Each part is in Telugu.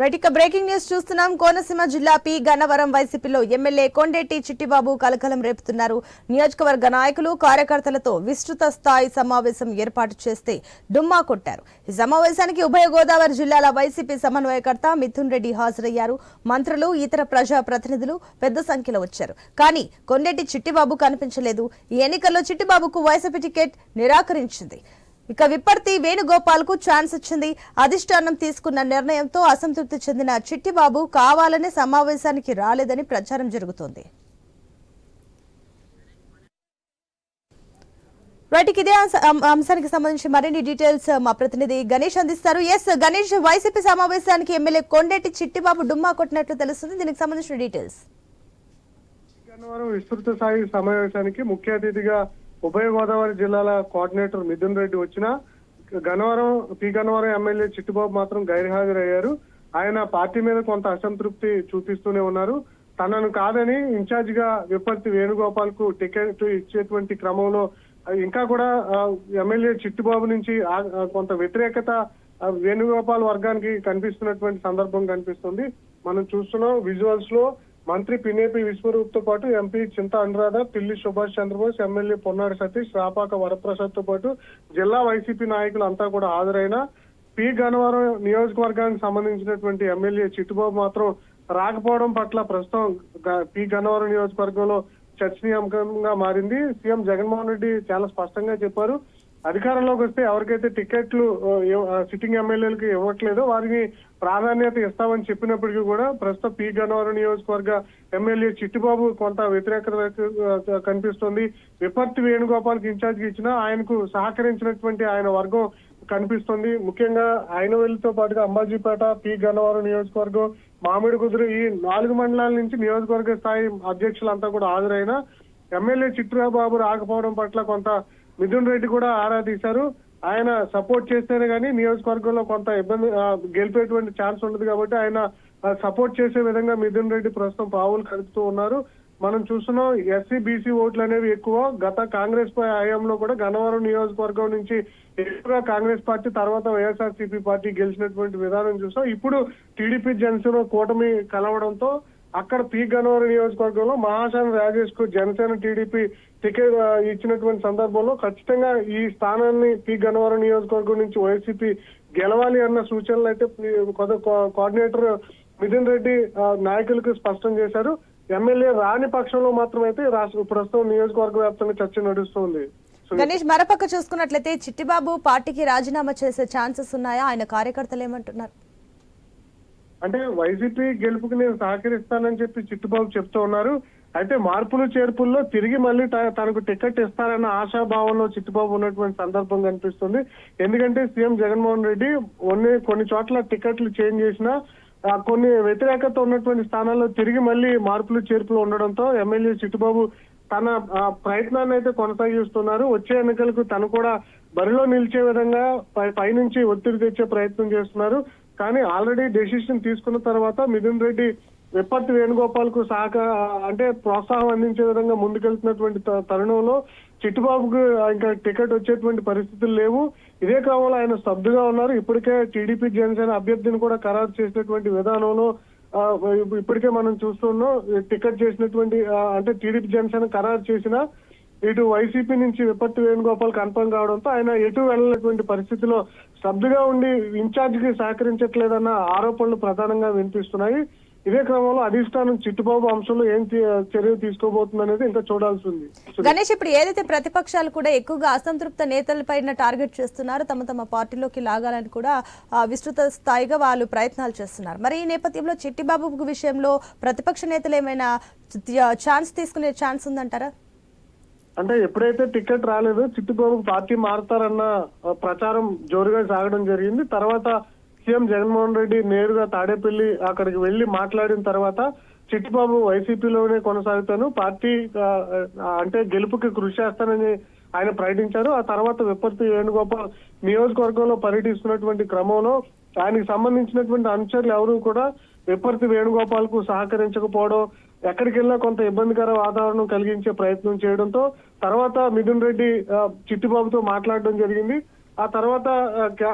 రైట్ ఇక బ్రేకింగ్ న్యూస్ చూస్తున్నాం. కోనసీమ జిల్లా పి. గన్నవరం వైసీపీలో ఎమ్మెల్యే కొండేటి చిట్టిబాబు కలకలం రేపుతున్నారు. నియోజకవర్గ నాయకులు కార్యకర్తలతో విస్తృత స్థాయి సమావేశం ఏర్పాటు చేస్తే డుమ్మా కొట్టారు. ఈ సమావేశానికి ఉభయ గోదావరి జిల్లాల వైసీపీ సమన్వయకర్త మిథున్ రెడ్డి హాజరయ్యారు. మంత్రులు ఇతర ప్రజా ప్రతినిధులు పెద్ద సంఖ్యలో వచ్చారు. కానీ కొండేటి చిట్టిబాబు కనిపించలేదు. ఈ ఎన్నికల్లో చిట్టిబాబుకు వైసీపీ టికెట్ నిరాకరించింది. ఇక విప్పర్తి వేణుగోపాల్కు ఛాన్స్ ఇచ్చింది. అధిష్టానం తీసుకున్న నిర్ణయంతో అసంతృప్తి చెందిన చిట్టిబాబు కావాలనే సమావేశానికి రాలేదని ప్రచారం జరుగుతోంది. రైట్ ఇదే అం- అంశానికి సంబంధించి మరిన్ని డీటెయిల్స్ మా ప్రతినిధి గణేష్ అందిస్తారు. ఎస్ గణేష్ వైసీపీ సమావేశానికి ఎమ్మెల్యే కొండేటి చిట్టిబాబు డుమ్మా కొట్టినట్లు తెలుస్తుంది. దీనికి సంబంధించిన డీటెయిల్స్. విస్తృత స్థాయి సమావేశానికి ముఖ్య అతిథిగా ఉభయ గోదావరి జిల్లాల కోఆర్డినేటర్ మిథున్ రెడ్డి వచ్చిన గన్నవరం పి గన్నవరం ఎమ్మెల్యే చిట్టుబాబు మాత్రం గైర్హాజరయ్యారు. ఆయన పార్టీ మీద కొంత అసంతృప్తి చూపిస్తూనే ఉన్నారు. తనను కాదని ఇన్ఛార్జ్గా విపత్తి వేణుగోపాల్కు టికెట్ ఇచ్చేటువంటి క్రమంలో ఇంకా కూడా ఎమ్మెల్యే చిట్టుబాబు నుంచి కొంత వ్యతిరేకత వేణుగోపాల్ వర్గానికి కనిపిస్తున్నటువంటి సందర్భం కనిపిస్తుంది. మనం చూస్తున్నాం విజువల్స్లో మంత్రి పినేపి విశ్వరూప్తో పాటు ఎంపీ చింత అనురాధ పిల్లి సుభాష్ చంద్రబోస్ ఎమ్మెల్యే పొన్నాడు సతీష్ రాపాక వరప్రసాద్తో పాటు జిల్లా వైసీపీ నాయకులు అంతా కూడా హాజరైన పి గన్నవరం నియోజకవర్గానికి సంబంధించినటువంటి ఎమ్మెల్యే చిట్టుబాబు మాత్రం రాకపోవడం పట్ల ప్రస్తుతం గ- పి గన్నవరం నియోజకవర్గంలో చర్చనీయాంశంగా మారింది. సీఎం జగన్మోహన్ రెడ్డి చాలా స్పష్టంగా చెప్పారు. అధికారంలోకి వస్తే ఎవరికైతే టికెట్లు సిట్టింగ్ ఎమ్మెల్యేలకు ఇవ్వట్లేదో వారికి ప్రాధాన్యత ఇస్తామని చెప్పినప్పటికీ కూడా ప్రస్తుతం పి. గన్నవరం నియోజకవర్గ ఎమ్మెల్యే చిట్టిబాబు కొంత వ్యతిరేకత కనిపిస్తోంది కనిపిస్తుంది. విపత్తి వేణుగోపాల్కి ఇన్ఛార్జ్ ఇచ్చినా ఆయనకు సహకరించినటువంటి ఆయన వర్గం కనిపిస్తుంది. ముఖ్యంగా ఆయనవెల్లితో పాటుగా అంబాజీపేట పి. గన్నవరం నియోజకవర్గం మామిడి కుదురు ఈ నాలుగు మండలాల నుంచి నియోజకవర్గ స్థాయి అధ్యక్షులంతా కూడా హాజరైన ఎమ్మెల్యే చిట్టిబాబు రాకపోవడం పట్ల కొంత మిథున్ రెడ్డి కూడా ఆరా తీశారు. ఆయన సపోర్ట్ చేస్తేనే కానీ నియోజకవర్గంలో కొంత ఇబ్బంది గెలిపేటువంటి ఛాన్స్ ఉండదు కాబట్టి ఆయన సపోర్ట్ చేసే విధంగా మిథున్ రెడ్డి ప్రస్తుతం పావులు కలుపుతూ ఉన్నారు. మనం చూస్తున్నాం ఎస్సీ బీసీ ఓట్లు అనేవి ఎక్కువ. గత కాంగ్రెస్ పై హయాంలో కూడా గన్నవరం నియోజకవర్గం నుంచి ఎక్కువగా కాంగ్రెస్ పార్టీ తర్వాత వైఎస్ఆర్సీపీ పార్టీ గెలిచినటువంటి విధానం చూసాం. ఇప్పుడు టీడీపీ జనసేన కూటమి కలవడంతో అక్కడ పి గన్నవరం నియోజకవర్గంలో మహాశాన రాజేష్కు జనసేన టీడీపీ టికెట్ ఇచ్చినటువంటి సందర్భంలో ఖచ్చితంగా ఈ స్థానాన్ని పి. గన్నవరం నియోజకవర్గం నుంచి వైసీపీ గెలవాలి అన్న సూచనలు అయితే కోఆర్డినేటర్ మిథున్ రెడ్డి నాయకులకు స్పష్టం చేశారు. ఎమ్మెల్యే రాని పక్షంలో మాత్రం అయితే రాష్ట్ర ప్రస్తుతం నియోజకవర్గ వ్యాప్తంగా చర్చ నడుస్తుంది. గణేష్ మరపక్క చూసుకున్నట్లయితే చిట్టిబాబు పార్టీకి రాజీనామా చేసే ఛాన్సెస్ ఉన్నాయా? ఆయన కార్యకర్తలు ఏమంటున్నారు? అంటే వైసీపీ గెలుపుకి నేను సహకరిస్తానని చెప్పి చిట్టుబాబు చెప్తూ ఉన్నారు. అయితే మార్పులు చేర్పుల్లో తిరిగి మళ్ళీ తనకు టికెట్ ఇస్తారన్న ఆశాభావంలో చిట్టుబాబు ఉన్నటువంటి సందర్భం కనిపిస్తుంది. ఎందుకంటే సీఎం జగన్మోహన్ రెడ్డి కొన్ని కొన్ని చోట్ల టికెట్లు చేంజ్ చేసినా కొన్ని వ్యతిరేకత ఉన్నటువంటి స్థానాల్లో తిరిగి మళ్ళీ మార్పులు చేర్పులు ఉండడంతో ఎమ్మెల్యే చిట్టుబాబు తన ఆ, ప్రయత్నాన్ని అయితే కొనసాగిస్తున్నారు. వచ్చే ఎన్నికలకు తను కూడా బరిలో నిలిచే విధంగా పై- పైనుంచి ఒత్తిడి తెచ్చే ప్రయత్నం చేస్తున్నారు. కానీ ఆల్రెడీ డెసిషన్ తీసుకున్న తర్వాత మిథున్ రెడ్డి విపత్తి వేణుగోపాల్కు సహక అంటే ప్రోత్సాహం అందించే విధంగా ముందుకెళ్తున్నటువంటి త- తరుణంలో చిట్టుబాబుకు ఇంకా టికెట్ వచ్చేటువంటి పరిస్థితులు లేవు. ఇదే క్రమంలో ఆయన స్తబ్దుగా ఉన్నారు. ఇప్పటికే టీడీపీ జనసేన అభ్యర్థిని కూడా ఖరారు చేసినటువంటి విధానంలో ఇప్పటికే మనం చూస్తున్నాం. టికెట్ చేసినటువంటి అంటే టీడీపీ జనసేన ఖరారు చేసిన ఇటు వైసీపీ నుంచి విపత్తి వేణుగోపాల్ కన్ఫర్మ్ కావడంతో ఆయన ఎటు వెళ్ళినటువంటి పరిస్థితిలో స్తబ్దుగా ఉండి ఇన్ఛార్జ్కి సహకరించట్లేదన్న ఆరోపణలు ప్రధానంగా వినిపిస్తున్నాయి. ఇదే క్రమంలో అధిష్టానం చిట్టుబాబు అంశంలో ఏం చర్యలు తీసుకోబోతుంది అనేది ఇంకా చూడాల్సి ఉంది గణేష్ ఇప్పుడు ఏదైతే ప్రతిపక్షాలు కూడా ఎక్కువగా అసంతృప్త నేతలపైన టార్గెట్ చేస్తున్నారో తమ తమ పార్టీలోకి లాగాలని కూడా విస్తృత స్థాయిగా వాళ్ళు ప్రయత్నాలు చేస్తున్నారు. మరి ఈ నేపథ్యంలో చిట్టిబాబు విషయంలో ప్రతిపక్ష నేతలు ఏమైనా ఛాన్స్ తీసుకునే ఛాన్స్ ఉందంటారా? అంటే ఎప్పుడైతే టికెట్ రాలేదో చిట్టుబాబు పార్టీ మారుతారన్న ప్రచారం జోరుగా సాగడం జరిగింది. తర్వాత సీఎం జగన్మోహన్ రెడ్డి నేరుగా తాడేపల్లి అక్కడికి వెళ్ళి మాట్లాడిన తర్వాత చిట్టిబాబు వైసీపీలోనే కొనసాగుతాను. పార్టీ అంటే గెలుపుకి కృషి చేస్తానని ఆయన ప్రకటించారు. ఆ తర్వాత విపత్తి వేణుగోపాల్ నియోజకవర్గంలో పర్యటిస్తున్నటువంటి క్రమంలో ఆయనకి సంబంధించినటువంటి అనుచరులు ఎవరూ కూడా విపత్తి వేణుగోపాల్కు సహకరించకపోవడం ఎక్కడికి వెళ్ళినా కొంత ఇబ్బందికర వాతావరణం కలిగించే ప్రయత్నం చేయడంతో తర్వాత మిథున్ రెడ్డి చిట్టిబాబుతో మాట్లాడడం జరిగింది. ఆ తర్వాత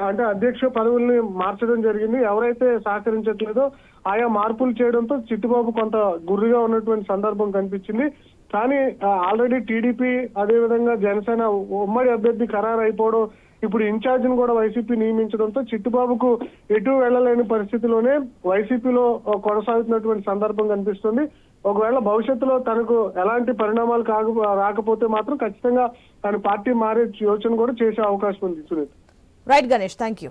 అంటే అధ్యక్ష పదవుల్ని మార్చడం జరిగింది. ఎవరైతే సహకరించట్లేదో ఆయా మార్పులు చేయడంతో చిట్టిబాబు కొంత గుర్రుగా ఉన్నటువంటి సందర్భం కనిపించింది. కానీ ఆల్రెడీ టీడీపీ అదేవిధంగా జనసేన ఉమ్మడి అభ్యర్థి ఖరారు అయిపోవడం ఇప్పుడు ఇన్ఛార్జ్ని కూడా వైసీపీ నియమించడంతో చిట్టుబాబుకు ఎటు వెళ్ళలేని పరిస్థితిలోనే వైసీపీలో కొనసాగుతున్నటువంటి సందర్భం కనిపిస్తుంది. ఒకవేళ భవిష్యత్తులో తనకు ఎలాంటి పరిణామాలు కాక రాకపోతే మాత్రం ఖచ్చితంగా తన పార్టీ మారే యోచన కూడా చేసే అవకాశం ఉంది Suneeth. Right Ganesh thank you